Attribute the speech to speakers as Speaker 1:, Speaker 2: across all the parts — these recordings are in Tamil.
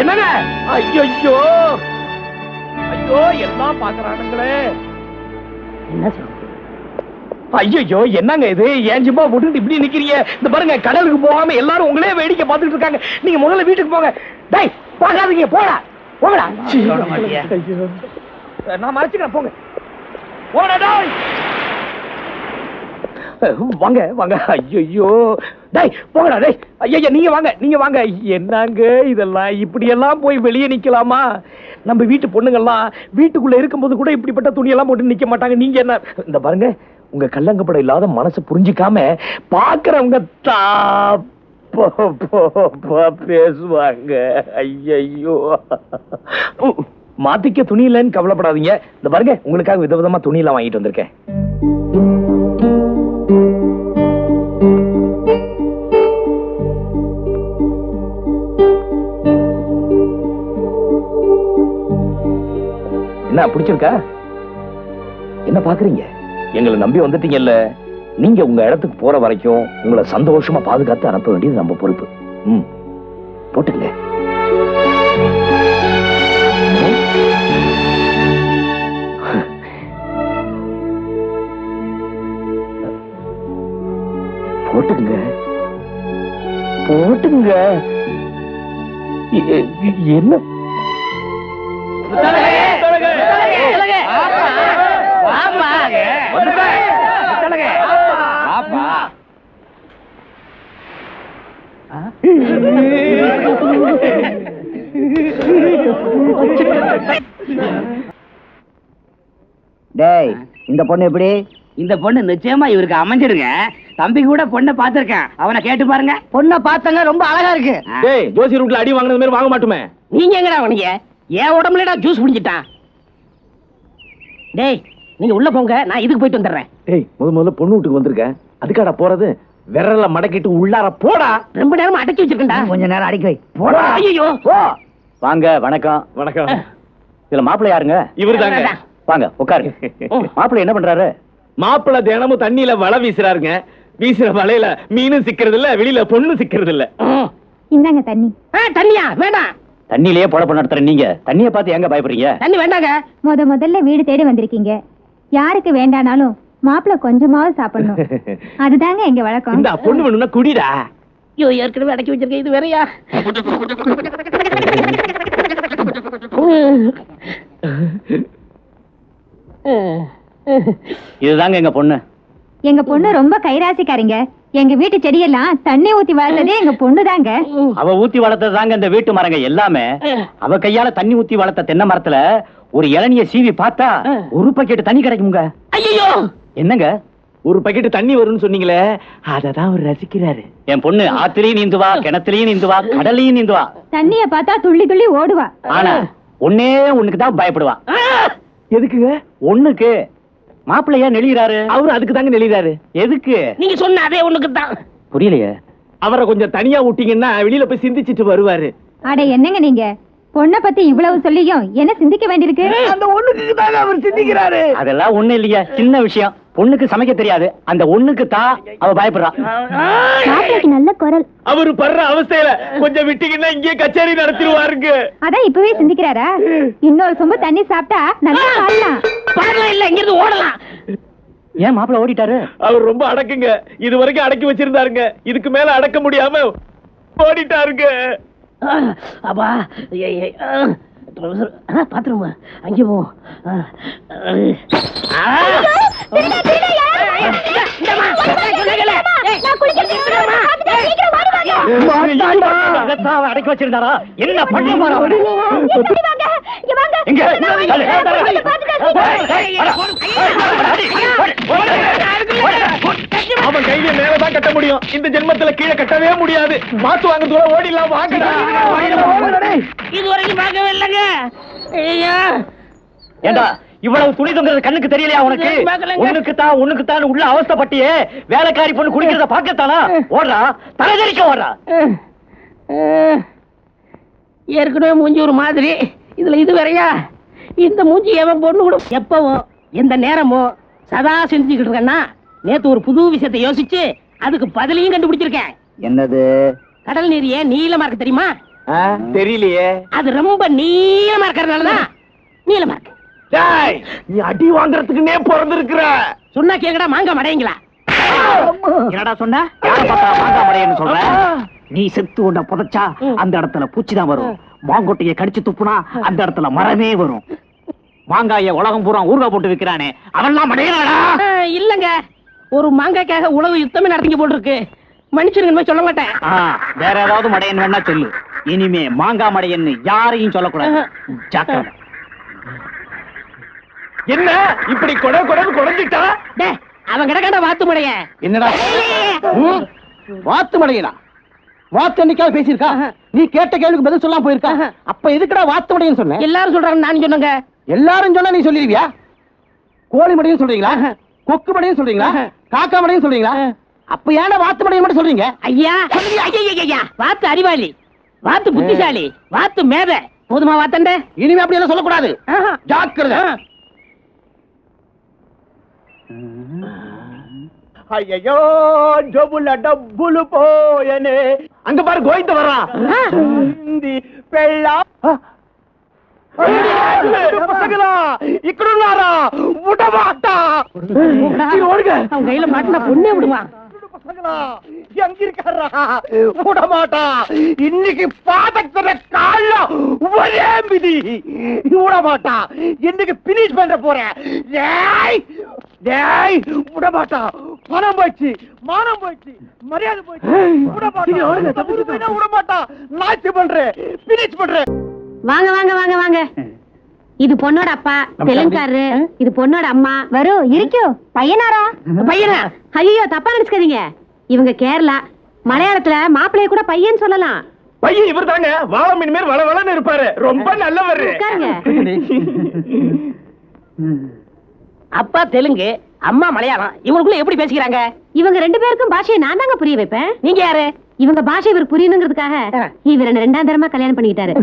Speaker 1: என்னங்க? ஐயோ ஐயோ எல்லாம் பாக்குறானுங்களே.
Speaker 2: என்ன
Speaker 1: ஐயோ என்னங்க இது? ஏன் சும்மா போட்டு இப்படி நிக்கிறீங்க? இந்த பாருங்க கடலுக்கு போகாம எல்லாரும் உங்களே வேடிக்கை பார்த்துட்டு இருக்காங்க. நீங்க முதல்ல வீட்டுக்கு போங்க. டேய் பார்க்காதீங்க போடா. போங்கடா. நான் மறைச்சுக்கிறேன் போங்க. போடா டேய். வாங்க வாங்க. ஐயோ டேய் போங்கடா டேய். ஐயா நீங்க வாங்க நீங்க வாங்க. என்னங்க இதெல்லாம்? இப்படி எல்லாம் போய் வெளியே நிக்கலாமா? நம்ம வீட்டு பொண்ணுங்கள்லாம் வீட்டுக்குள்ள இருக்கும்போது கூட இப்படிப்பட்ட துணியெல்லாம் போட்டு நிக்க மாட்டாங்க. நீங்க என்ன? இந்த பாருங்க உங்க கல்லங்கப்படம் இல்லாத மனசு புரிஞ்சுக்காம பாக்குறவங்க தா போ- போ- போ- பேசுவாங்க. ஐயோ மாத்திக்க துணி இல்லைன்னு கவலைப்படாதீங்க. இந்த பாருங்க உங்களுக்காக விதவிதமா துணி எல்லாம் வாங்கிட்டு வந்திருக்கேன். பாக்குறீங்க? எங்களை நம்பி வந்துட்டீங்கல்ல. நீங்க உங்க இடத்துக்கு போற வரைக்கும் உங்களை சந்தோஷமா பாதுகாத்து அனுப்ப வேண்டியது நம்ம பொறுப்பு. ம். போட்டுங்க போட்டுங்க போட்டுங்க என்ன? என்ன
Speaker 2: டேய் இந்த பொண்ணு எப்படி? இந்த பொண்ணு நிச்சயமா இவருக்கு அமைஞ்சிருங்க தம்பி கூட பொண்ணை பார்த்திருக்கேன். அவனை கேட்டு பாருங்க. பொண்ணை பார்த்தங்க ரொம்ப அழகா இருக்கு.
Speaker 1: டேய் ஜோசி ரூட்ல அடி வாங்குனது மாதிரி வாங்க மாட்டோமே.
Speaker 2: நீங்க எங்கடா உனக்கு என் உடம்புலடா ஜூஸ் குடிச்சிட்டான் டேய் நீங்க உள்ள போங்க நான் இதுக்கு போயிட்டு வந்துடுறேன்.
Speaker 1: டேய் முத முதல்ல பொண்ணு வீட்டுக்கு வந்திருக்கேன் அதுக்காடா போறது? விரல மடக்கிட்டு உள்ளார போடா.
Speaker 2: ரொம்ப நேரம் அடக்கி வச்சிருக்கேன்டா.
Speaker 3: கொஞ்ச நேரம் அடிக்க வை.
Speaker 1: போடா.
Speaker 2: ஐயோ
Speaker 4: வாங்க வணக்கம்.
Speaker 1: வணக்கம்.
Speaker 4: இதுல மாப்பிள்ளை யாருங்க?
Speaker 1: இவருதாங்க.
Speaker 4: வாங்க உட்காருங்க. மாப்பிள்ளை என்ன பண்றாரு?
Speaker 1: மாப்பிள்ளை தினமும் தண்ணியில வலை வீசுறாருங்க. வீசுற வலையில மீனும் சிக்கிறது இல்ல வெளியில பொண்ணு சிக்கிறது இல்ல
Speaker 5: இந்தாங்க தண்ணி.
Speaker 2: தண்ணியா? வேண்டாம்.
Speaker 4: தண்ணியிலேயே பொழப்பு நடத்துற நீங்க. தண்ணியை பார்த்து எங்க பயப்படுறீங்க?
Speaker 2: தண்ணி வேண்டாங்க.
Speaker 5: முத முதல்ல வீடு தேடி வந்திருக்கீங்க. யாருக்கு வேண்டானாலும் மாப்பிள்ளை கொஞ்சமாவது சாப்பிடணும். அதுதாங்க எங்க வழக்கம்.
Speaker 1: இந்த பொண்ணு வேணும்னா குடிடா.
Speaker 2: ஐயோ ஏற்கனவே அடக்கி வச்சிருக்கேன். இது வேறயா?
Speaker 4: இதுதாங்க எங்க பொண்ணு.
Speaker 5: எங்க பொண்ணு ரொம்ப கைராசிக்காரிங்க. எங்க வீட்டு செடியெல்லாம் தண்ணி ஊத்தி வளர்த்ததே எங்க பொண்ணுதாங்க.
Speaker 4: அவ ஊத்தி வளர்த்தது தாங்க இந்த வீட்டு மரங்க எல்லாமே. அவ கையால தண்ணி ஊத்தி வளர்த்த தென்னை மரத்துல ஒரு இளநிய சீவி பார்த்தா ஒரு பக்கெட் தண்ணி கிடைக்குங்க.
Speaker 2: ஐயோ
Speaker 4: என்னங்க?
Speaker 1: ஒரு பக்கெட் தண்ணி வரும்னு சொன்னீங்களே அததான் அவர் ரசிக்கிறாரு.
Speaker 4: என் பொண்ணு ஆத்திலையும் நீந்துவா கிணத்துலயும் நீந்துவா கடலையும் நீந்துவா.
Speaker 5: தண்ணிய பார்த்தா துள்ளி துள்ளி ஓடுவா.
Speaker 4: ஆனா ஒன்னே ஒண்ணுக்கு தான் பயப்படுவா
Speaker 1: எதுக்குங்க?
Speaker 4: ஒண்ணுக்கு மாப்பிள்ளையா நெளிகிறாரு
Speaker 1: அவரு அதுக்கு தாங்க நெளிறாரு
Speaker 4: எதுக்கு?
Speaker 2: நீங்க சொன்ன அதே ஒண்ணுக்கு தான்
Speaker 4: புரியலையே.
Speaker 1: அவரை கொஞ்சம் தனியா விட்டீங்கன்னா வெளியில போய் சிந்திச்சிட்டு வருவாரு.
Speaker 5: அட என்னங்க நீங்க? பொண்ணை பத்தி இவ்வளவு சொல்லியும் என்ன சிந்திக்க வேண்டியிருக்கு?
Speaker 1: அந்த ஒண்ணுக்கு தாங்க அவர் சிந்திக்கிறாரு.
Speaker 4: அதெல்லாம் ஒண்ணு இல்லையா சின்ன விஷயம். பொண்ணுக்கு சமைக்க தெரியாது. அந்த ஒண்ணுக்கு தான் அவ பயப்படுறா.
Speaker 5: மாப்பிளைக்கு நல்ல குரல்.
Speaker 1: அவரு படுற அவஸ்தையில கொஞ்சம் விட்டீங்கன்னா இங்கே கச்சேரி நடத்திடுவாருங்க.
Speaker 5: அதான் இப்பவே சிந்திக்கிறாரா? இன்னொரு சொம்பு தண்ணி சாப்பிட்டா நல்லா வாழலாம்.
Speaker 2: பாடலாம் இல்ல இங்க இருந்து ஓடலாம்
Speaker 4: ஏன் மாப்பிள்ளை ஓடிட்டாரு
Speaker 1: அவர் ரொம்ப அடக்குங்க இது வரைக்கும் அடக்கி வச்சிருந்தாருங்க இதுக்கு மேல அடக்க முடியாம ஓடிட்டாருங்க
Speaker 2: அப்பா பாத்துருமா அங்கே போ
Speaker 4: அடக்கி வச்சிருந்தாரா என்ன பண்ண தள்ளு.
Speaker 1: அவன் கையில மேலதான் கட்ட முடியும். இந்த ஜென்மத்துல கீழே கட்டவே முடியாது. மாத்து வாங்க தூரம் ஓடிடலாம் வாங்கடா.
Speaker 2: இது வரைக்கும் பார்க்கவே இல்லைங்க.
Speaker 4: ஏண்டா இவ்வளவு துணி தொங்குறது கண்ணுக்கு தெரியலையா உனக்கு. உனக்கு தான் உனக்கு தான் உள்ள அவஸ்தைப்பட்டியே வேலைக்காரி பொண்ணு குடிக்கிறத பாக்கத்தானா ஓடுறா தலைதறிக்க ஓடுறா.
Speaker 2: ஏற்கனவே மூஞ்சி ஒரு மாதிரி. இதுல இது வேறயா? இந்த மூஞ்சி எவன் பொண்ணு கூட எப்பவும் எந்த நேரமும் சதா செஞ்சுக்கிட்டு இருக்கேன்னா நேத்து ஒரு புது விஷயத்தை யோசிச்சு அதுக்கு பதிலையும் கண்டுபிடிச்சிருக்கேன்.
Speaker 3: என்னது?
Speaker 2: கடல் நீர் ஏன் நீளமா இருக்கு தெரியுமா?
Speaker 1: தெரியலையே.
Speaker 2: அது ரொம்ப நீளமா இருக்கிறதுனாலதான் நீளமா இருக்கு.
Speaker 1: டேய் நீ அடி வாங்குறதுக்குன்னே பிறந்திருக்கிற?
Speaker 2: சொன்னா கேங்கடா மாங்க மடைங்களா
Speaker 4: என்னடா சொன்ன? யார பார்த்தா மாங்காய் மடையன்னு சொல்ற? நீ செத்து உன்னை புதைச்சா அந்த இடத்துல பூச்சி தான் வரும். மாங்கொட்டைய கடிச்சு துப்புனா அந்த இடத்துல மரமே வரும். மாங்காய உலகம் பூரா ஊறுகாய் போட்டு விக்கிறானே அவன்லாம் மடையனாடா
Speaker 2: இல்லங்க. ஒரு மாங்காய்க்காக உலக யுத்தமே நடத்திங்க போல் இருக்கு மன்னிச்சிருங்க சொல்ல மாட்டேன்.
Speaker 4: வேற ஏதாவது மடையன் வேணா சொல்லு. இனிமே மாங்காய் மடையன்னு யாரையும் சொல்லக்கூடாது. ஜாக்கிரதை.
Speaker 1: என்ன? இப்படி கொட கொடன்னு குறைஞ்சிட்டா?
Speaker 2: டே அவன் கிடக்கண்ட வாத்து மடைய
Speaker 3: என்னடா? வாத்து மடையனா? வாத்து என்னைக்காவது பேசியிருக்கா? நீ கேட்ட கேள்விக்கு பதில் சொல்லாம போயிருக்கா? அப்ப எதுக்குடா வாத்து மடையன்னு சொன்னேன்
Speaker 2: எல்லாரும் சொல்றாங்க நான் சொன்னங்க.
Speaker 3: எல்லாரும் சொன்னா நீ சொல்லிடுவியா கோழி மடையும் சொல்றீங்களா? கொக்கு மடையும் சொல்றீங்களா? காக்கா மடையும் சொல்றீங்களா? அப்ப ஏன்டா வாத்து மடையும் மட்டும் சொல்றீங்க?
Speaker 2: ஐயா. ஐயா, வாத்து அறிவாளி. வாத்து புத்திசாலி. வாத்து மேத. போதுமா வாத்தண்ட
Speaker 3: இனிமே அப்படி எல்லாம் சொல்லக்கூடாது. ஜாக்கிரதை.
Speaker 1: ஐயோ ஜோபுல டப்புலு போயனே. அங்க பாரு கோவிந்த வர்றான். விடமாட்டா. ஓடுங்க.
Speaker 2: அவன் கையில மாட்டினா பொண்ணே விடுவான்
Speaker 1: விடமாட்டா. இன்னைக்கு பாதத்துல கால ஒரே மிதி. விடமாட்டா. இன்னைக்கு பினிஷ் பண்ற போறேன். விடமாட்டா. பணம் போச்சு மானம் போச்சு மரியாதை போச்சு விடமாட்டா. நாச்சு பண்றேன் பினிஷ் பண்றேன்
Speaker 6: வாங்க வாங்க வாங்க வாங்க. இது பொண்ணோட அப்பா தெலுங்காரரு இது பொண்ணோட அம்மா.
Speaker 5: வரும் இருக்கோ பையனாரா?
Speaker 2: பையனா?
Speaker 6: ஐயோ தப்பா நினைச்சுக்காதீங்க. இவங்க கேரளா. மலையாளத்துல மாப்பிள்ளைய கூட பையன் சொல்லலாம்.
Speaker 1: பையன் இவர் தாங்க வாழ மீன் மேல் வள வளன்னு இருப்பாரு. ரொம்ப நல்லவர்.
Speaker 2: அப்பா தெலுங்கு. அம்மா மலையாளம் இவங்களுக்குள்ள எப்படி பேசிக்கிறாங்க?
Speaker 6: இவங்க ரெண்டு பேருக்கும் பாஷையை நான் தாங்க புரிய வைப்பேன்.
Speaker 2: நீங்க யாரு?
Speaker 6: இவங்க பாஷை இவர் புரியணுங்கிறதுக்காக இவர் என்ன ரெண்டாம் தரமா கல்யாணம் பண்ணிக்கிட்டாரு.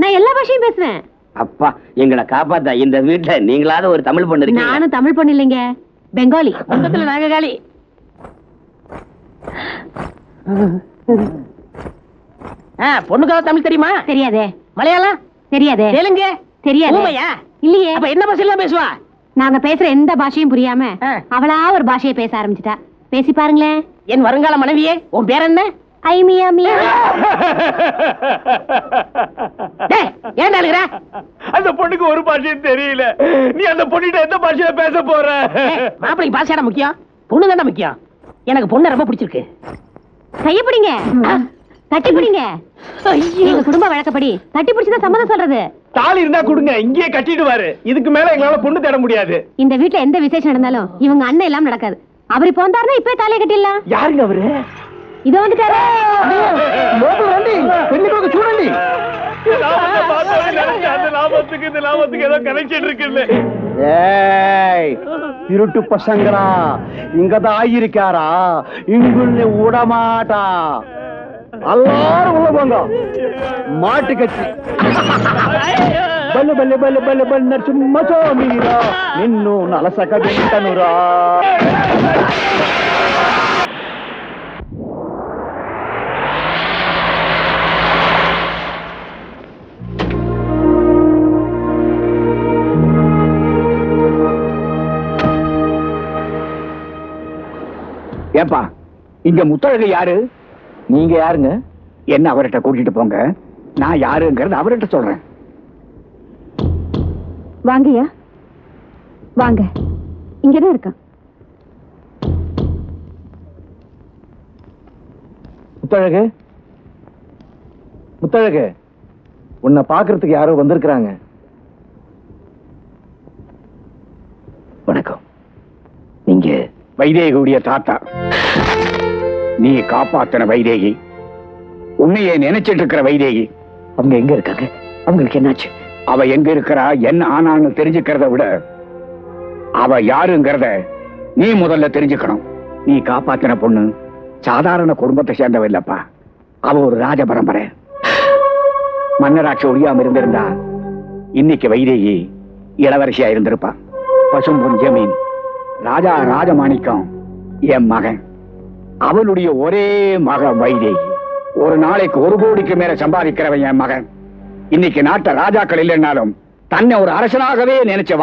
Speaker 6: நான் எல்லா பாஷையும் பேசுவேன்.
Speaker 7: அப்பா எங்களை காப்பாத்தா இந்த வீட்டுல நீங்களாவது ஒரு தமிழ் பொண்ணு
Speaker 6: நானும் தமிழ் பொண்ணு இல்லைங்க. பெங்காலி.
Speaker 2: மொத்தத்துல நாங்க காலி. பொண்ணுக்காக தமிழ் தெரியுமா?
Speaker 6: தெரியாதே.
Speaker 2: மலையாளம்?
Speaker 6: தெரியாதே.
Speaker 2: தெலுங்கு?
Speaker 6: தெரியாதே. இல்லையே.
Speaker 2: அப்ப என்ன பாஷையில பேசுவா?
Speaker 6: நாங்க பேசுற எந்த பாஷையும் புரியாம. அவளா ஒரு பாஷையை பேச ஆரம்பிச்சிட்டா. பேசி பாருங்களேன்.
Speaker 2: என் வருங்கால மனைவியே உன் பேர் என்ன?
Speaker 6: ஐ மியா
Speaker 2: ஏன்டா அழுகுற?
Speaker 1: அந்த பொண்ணுக்கு ஒரு பாஷையும் தெரியல. நீ அந்த பொண்ணுகிட்ட எந்த பாஷையில பேச போற?
Speaker 2: டேய், மாப்பிள்ளைக்கு பாஷையாடா முக்கியம்? பொண்ணு தானே முக்கியம். எனக்கு பொண்ணு ரொம்ப பிடிச்சிருக்கு.
Speaker 6: கைய பிடிங்க. தட்டி பிடிங்க. குடும்ப வழக்கப்படி தட்டி பிடிச்சுதான் சம்மதம் சொல்றது.
Speaker 1: தாலி இருந்தா கொடுங்க இங்கேயே கட்டிடுவாரு இதுக்கு மேல எங்களால பொண்ணு தேட முடியாது
Speaker 6: இந்த வீட்ல எந்த விசேஷம் நடந்தாலும் இவங்க அண்ணன் எல்லாம் நடக்காது அவர் இப்போ வந்தாருன்னா இப்பவே தாலியை கட்டிடலாம்
Speaker 1: யாருங்க அவரு
Speaker 6: இதோ வந்துட்டாரு
Speaker 3: లోపల రండి పెళ్లి కొడుకు చూడండి
Speaker 1: அந்த லாபத்துக்கு இந்த லாபத்துக்கு ஏதோ கனெக்ஷன் இருக்குன்னு
Speaker 3: ஏய் திருட்டு பசங்களா இங்கதான் ஆயிருக்காரா இங்குள்ள விடமாட்டா எல்லாரும் உள்ள போங்க மாட்டு கட்சி ಬಲ್ಲು ಬಲ್ಲೆ ಬಲ್ಲೆ ಬಲ್ಲೆ ಬಣ್ಣ ಚುಮ್ಮ ಚೋಮೀರ ನಿನ್ನೂ ನಲಸಕ ಬಿಟ್ಟನುರ
Speaker 7: ஏப்பா இங்க முத்தழகு யாரு
Speaker 3: நீங்க யாருங்க?
Speaker 7: என்ன அவர்கிட்ட கூட்டிட்டு போங்க? நான் யாருங்கிறது அவர்கிட்ட சொல்றேன்.
Speaker 5: வாங்கய்யா. வாங்க. இங்கதான் இருக்கான்.
Speaker 3: முத்தழகு? முத்தழகு உன்னை பாக்குறதுக்கு யாரோ வந்திருக்கிறாங்க.
Speaker 7: வணக்கம். நீங்க வைதேகியுடைய தாத்தா. நீ காப்பாத்தின வைதேகி. உன்னையே நினைச்சிட்டு இருக்கிற வைதேகி. அவங்க எங்க இருக்காங்க? அவங்களுக்கு என்னாச்சு? அவ எங்க இருக்கிறா? என்ன ஆனான்னு தெரிஞ்சுக்கிறத விட அவ யாருங்கிறத நீ முதல்ல தெரிஞ்சுக்கணும். நீ காப்பாத்தின பொண்ணு சாதாரண குடும்பத்தை சேர்ந்தவ இல்லப்பா. அவ ஒரு ராஜ பரம்பரை. மன்னராட்சி ஒழியாம இருந்திருந்தா இன்னைக்கு வைதேகி இளவரசியா இருந்திருப்பா. பசும்பொன் ஜமீன். ராஜா ராஜமாணிக்கம் என் மகன். அவளுடைய ஒரே மக வைதேகி. ஒரு நாளைக்கு ஒரு கோடிக்கு மேல சம்பாதிக்கிறவன் என் மகன். இன்னைக்கு நாட்டை ராஜாக்கள் இல்லைன்னாலும் தன்னை ஒரு அரசனாகவே நினைச்ச